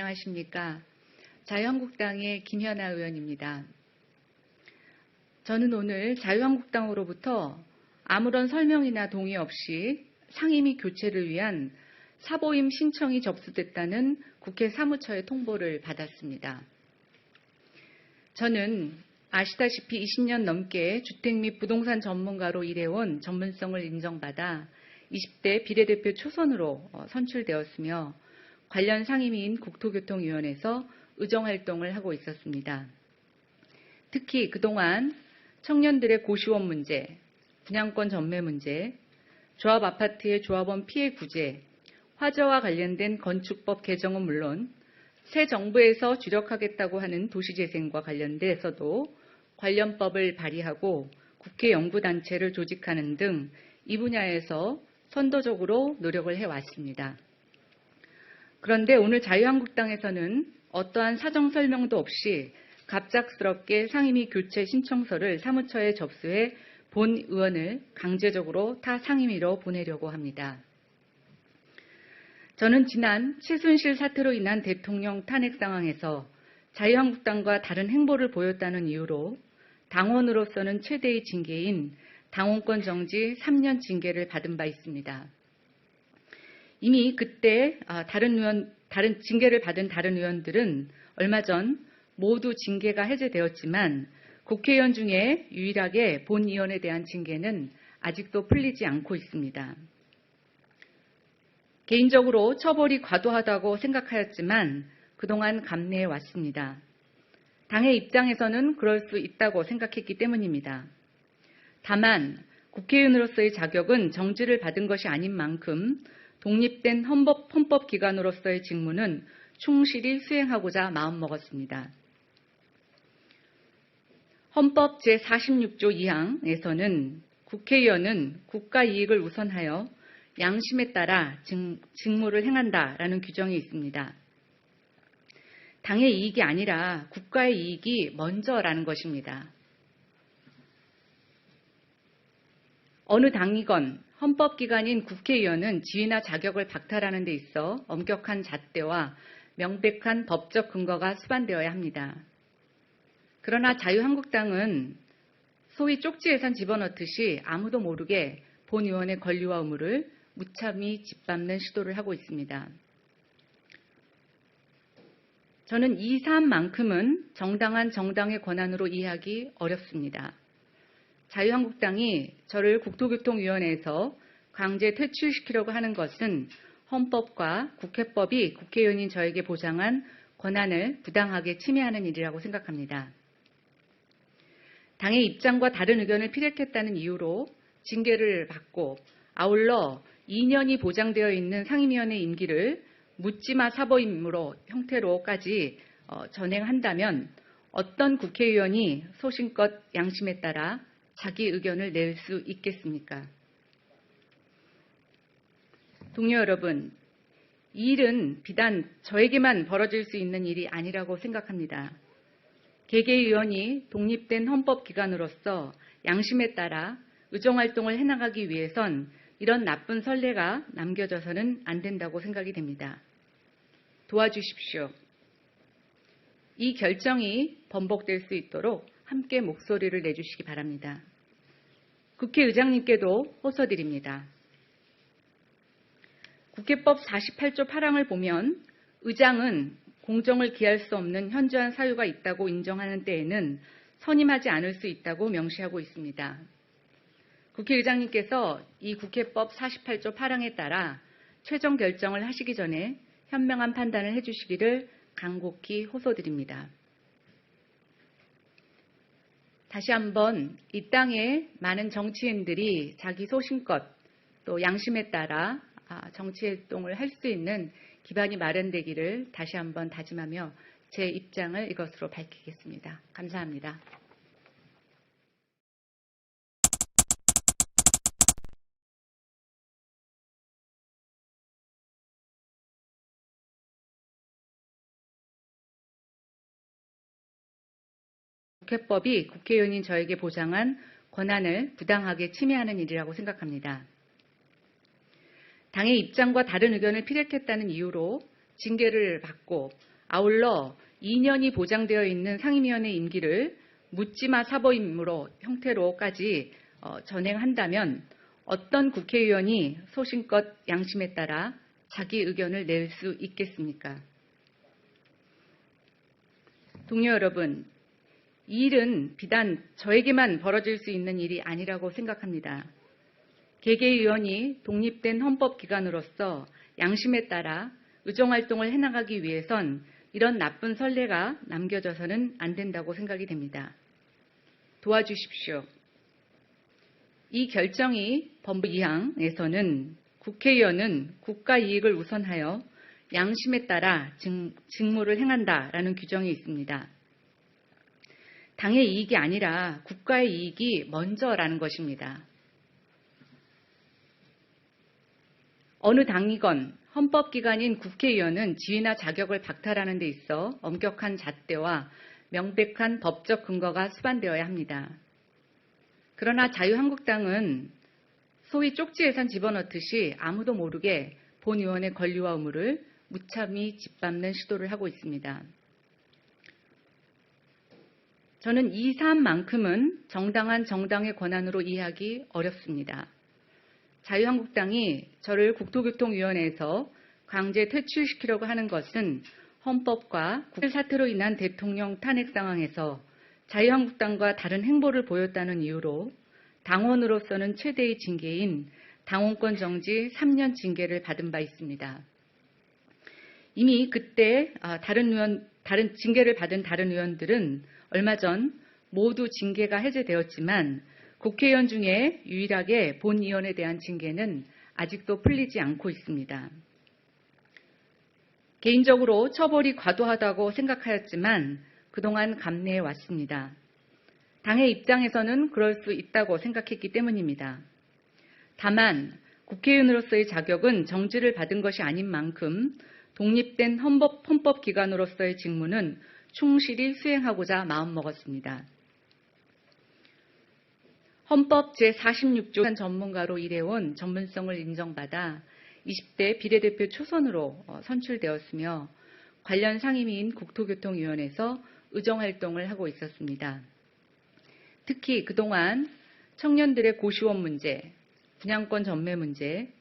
안녕하십니까. 자유한국당의 김현아 의원입니다. 저는 오늘 자유한국당으로부터 아무런 설명이나 동의 없이 상임위 교체를 위한 사보임 신청이 접수됐다는 국회 사무처의 통보를 받았습니다. 저는 아시다시피 20년 넘게 주택 및 부동산 전문가로 일해온 전문성을 인정받아 20대 비례대표 초선으로 어, 선출되었으며 관련 상임위인 국토교통위원회에서 의정활동을 하고 있었습니다. 특히 그동안 청년들의 고시원 문제, 분양권 전매 문제, 조합 아파트의 조합원 피해 구제, 화재와 관련된 건축법 개정은 물론 새 정부에서 주력하겠다고 하는 도시재생과 관련돼서도 관련 법을 발의하고 국회 연구단체를 조직하는 등 이 분야에서 선도적으로 노력을 해왔습니다. 그런데 오늘 자유한국당에서는 어떠한 사정 설명도 없이 갑작스럽게 상임위 교체 신청서를 사무처에 접수해 본 의원을 강제적으로 타 상임위로 보내려고 합니다. 저는 지난 최순실 사태로 인한 대통령 탄핵 상황에서 자유한국당과 다른 행보를 보였다는 이유로 당원으로서는 최대의 징계인 당원권 정지 3년 징계를 받은 바 있습니다. 이미 그때 아, 다른 의원, 다른 징계를 받은 다른 의원들은 얼마 전 모두 징계가 해제되었지만 국회의원 중에 유일하게 본 의원에 대한 징계는 아직도 풀리지 않고 있습니다. 개인적으로 처벌이 과도하다고 생각하였지만 그동안 감내해 왔습니다. 당의 입장에서는 그럴 수 있다고 생각했기 때문입니다. 다만 국회의원으로서의 자격은 정지를 받은 것이 아닌 만큼 독립된 헌법, 헌법 기관으로서의 직무는 충실히 수행하고자 마음먹었습니다. 헌법 제46조 2항에서는 국회의원은 국가 이익을 우선하여 양심에 따라 직무를 행한다라는 규정이 있습니다. 당의 이익이 아니라 국가의 이익이 먼저라는 것입니다. 어느 당이건 헌법기관인 국회의원은 지위나 자격을 박탈하는 데 있어 엄격한 잣대와 명백한 법적 근거가 수반되어야 합니다. 그러나 자유한국당은 소위 쪽지 예산 집어넣듯이 아무도 모르게 본 의원의 권리와 의무를 무참히 짓밟는 시도를 하고 있습니다. 저는 이 사안만큼은 정당한 정당의 권한으로 이해하기 어렵습니다. 자유한국당이 저를 국토교통위원회에서 강제 퇴출시키려고 하는 것은 헌법과 국회법이 국회의원인 저에게 보장한 권한을 부당하게 침해하는 일이라고 생각합니다. 당의 입장과 다른 의견을 피력했다는 이유로 징계를 받고 아울러 2년이 보장되어 있는 상임위원회 임기를 묻지마 사보임으로 형태로까지 어, 전행한다면 어떤 국회의원이 소신껏 양심에 따라 자기 의견을 낼 수 있겠습니까? 동료 여러분, 이 일은 비단 저에게만 벌어질 수 있는 일이 아니라고 생각합니다. 개개의원이 독립된 헌법기관으로서 양심에 따라 의정활동을 해나가기 위해선 이런 나쁜 선례가 남겨져서는 안 된다고 생각이 됩니다. 도와주십시오. 이 결정이 번복될 수 있도록 함께 목소리를 내주시기 바랍니다. 국회의장님께도 호소드립니다. 국회법 48조 8항을 보면 의장은 공정을 기할 수 없는 현저한 사유가 있다고 인정하는 때에는 선임하지 않을 수 있다고 명시하고 있습니다. 국회의장님께서 이 국회법 48조 8항에 따라 최종 결정을 하시기 전에 현명한 판단을 해주시기를 간곡히 호소드립니다. 다시 한번 이 땅에 많은 정치인들이 자기 소신껏 또 양심에 따라 아, 정치 활동을 할 수 있는 기반이 마련되기를 다시 한번 다짐하며 제 입장을 이것으로 밝히겠습니다. 감사합니다. 국회법이 국회의원인 저에게 보장한 권한을 부당하게 침해하는 일이라고 생각합니다. 당의 입장과 다른 의견을 피력했다는 이유로 징계를 받고 아울러 2년이 보장되어 있는 상임위원회 임기를 묻지마 사보임으로 형태로까지 어, 전행한다면 어떤 국회의원이 소신껏 양심에 따라 자기 의견을 낼 수 있겠습니까? 동료 여러분, 이 일은 비단 저에게만 벌어질 수 있는 일이 아니라고 생각합니다. 개개의원이 독립된 헌법기관으로서 양심에 따라 의정활동을 해나가기 위해선 이런 나쁜 선례가 남겨져서는 안 된다고 생각이 됩니다. 도와주십시오. 이 결정이 법무 2항에서는 국회의원은 국가 이익을 우선하여 양심에 따라 직, 직무를 행한다라는 규정이 있습니다. 당의 이익이 아니라 국가의 이익이 먼저라는 것입니다. 어느 당이건 헌법기관인 국회의원은 지위나 자격을 박탈하는 데 있어 엄격한 잣대와 명백한 법적 근거가 수반되어야 합니다. 그러나 자유한국당은 소위 쪽지 예산 집어넣듯이 아무도 모르게 본 의원의 권리와 의무를 무참히 짓밟는 시도를 하고 있습니다. 저는 이 사안만큼은 정당한 정당의 권한으로 이해하기 어렵습니다. 자유한국당이 저를 국토교통위원회에서 강제 퇴출시키려고 하는 것은 헌법과 국회 사태로 인한 대통령 탄핵 상황에서 자유한국당과 다른 행보를 보였다는 이유로 당원으로서는 최대의 징계인 당원권 정지 3년 징계를 받은 바 있습니다. 이미 그때 아, 다른 의원, 다른 징계를 받은 다른 의원들은 얼마 전 모두 징계가 해제되었지만 국회의원 중에 유일하게 본 의원에 대한 징계는 아직도 풀리지 않고 있습니다. 개인적으로 처벌이 과도하다고 생각하였지만 그동안 감내해 왔습니다. 당의 입장에서는 그럴 수 있다고 생각했기 때문입니다. 다만 국회의원으로서의 자격은 정지를 받은 것이 아닌 만큼 독립된 헌법, 헌법 기관으로서의 직무는 충실히 수행하고자 마음먹었습니다. 헌법 제46조 전문가로 일해온 전문성을 인정받아 20대 비례대표 초선으로 어, 선출되었으며 관련 상임위인 국토교통위원회에서 의정활동을 하고 있었습니다. 특히 그동안 청년들의 고시원 문제, 분양권 전매 문제,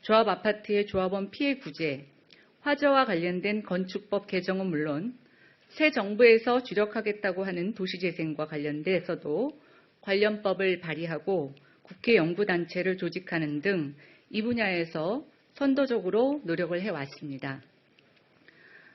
조합 아파트의 조합원 피해 구제, 화재와 관련된 건축법 개정은 물론 새 정부에서 주력하겠다고 하는 도시재생과 관련돼서도 관련법을 발의하고 국회 연구단체를 조직하는 등 이 분야에서 선도적으로 노력을 해왔습니다.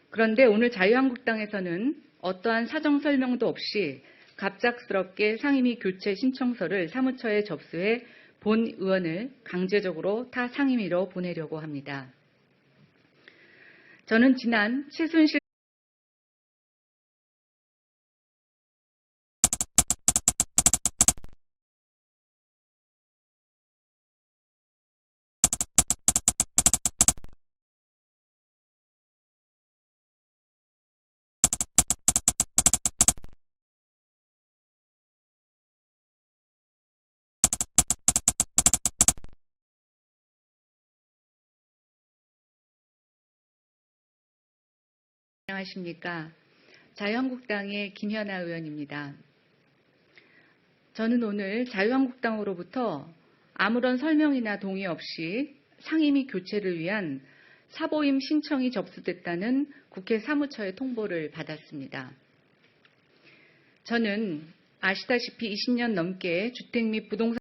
그런데 오늘 자유한국당에서는 어떠한 사정 설명도 없이 갑작스럽게 상임위 교체 신청서를 사무처에 접수해 본 의원을 강제적으로 타 상임위로 보내려고 합니다. 저는 지난 최순실 안녕하십니까. 자유한국당의 김현아 의원입니다. 저는 오늘 자유한국당으로부터 아무런 설명이나 동의 없이 상임위 교체를 위한 사보임 신청이 접수됐다는 국회 사무처의 통보를 받았습니다. 저는 아시다시피 20년 넘게 주택 및 부동산